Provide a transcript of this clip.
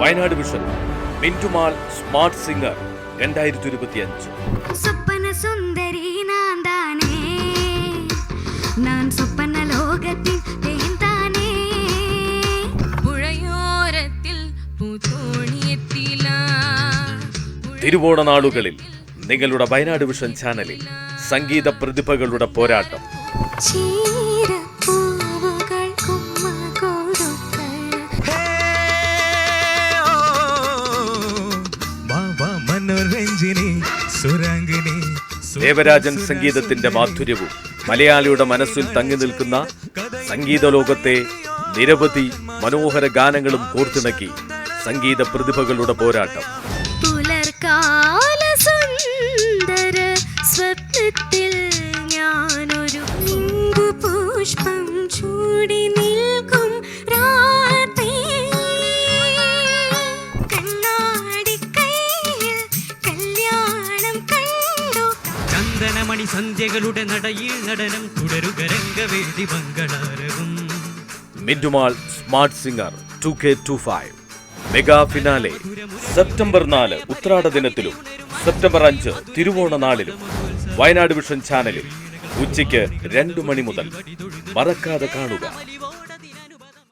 Wayanad vision. മിന്റുമാൾ smart singer രണ്ടായിരത്തി ഇരുപത്തി അഞ്ച് സ്വപ്ന സുന്ദരി തിരുവോണ നാളുകളിൽ നിങ്ങളുടെ വയനാട് വിഷൻ ചാനലിൽ സംഗീത പ്രതിഭകളുടെ പോരാട്ടം. ദേവരാജൻ സംഗീതത്തിന്റെ മാധുര്യവും മലയാളിയുടെ മനസ്സിൽ തങ്ങി നിൽക്കുന്ന സംഗീത ലോകത്തെ നിരവധി മനോഹര ഗാനങ്ങളും കോർത്തിണക്കി സംഗീത പ്രതിഭകളുടെ പോരാട്ടം. പുലർക്കാല സുന്ദര സ്വപ്നത്തിൽ ഞാനൊരു ചന്ദനമണി സന്ധ്യകളുടെ നടയിൽ നടനം തുടരുക രംഗവേദി മംഗളാരവും. മിന്റുമാൾ smart singer two K two five. Mega finale September നാല് ഉത്രാട ദിനത്തിലും സെപ്റ്റംബർ അഞ്ച് തിരുവോണ നാളിലും വയനാട് വിഷൻ ചാനലിൽ ഉച്ചയ്ക്ക് രണ്ടു മണി മുതൽ മറക്കാതെ കാണുക.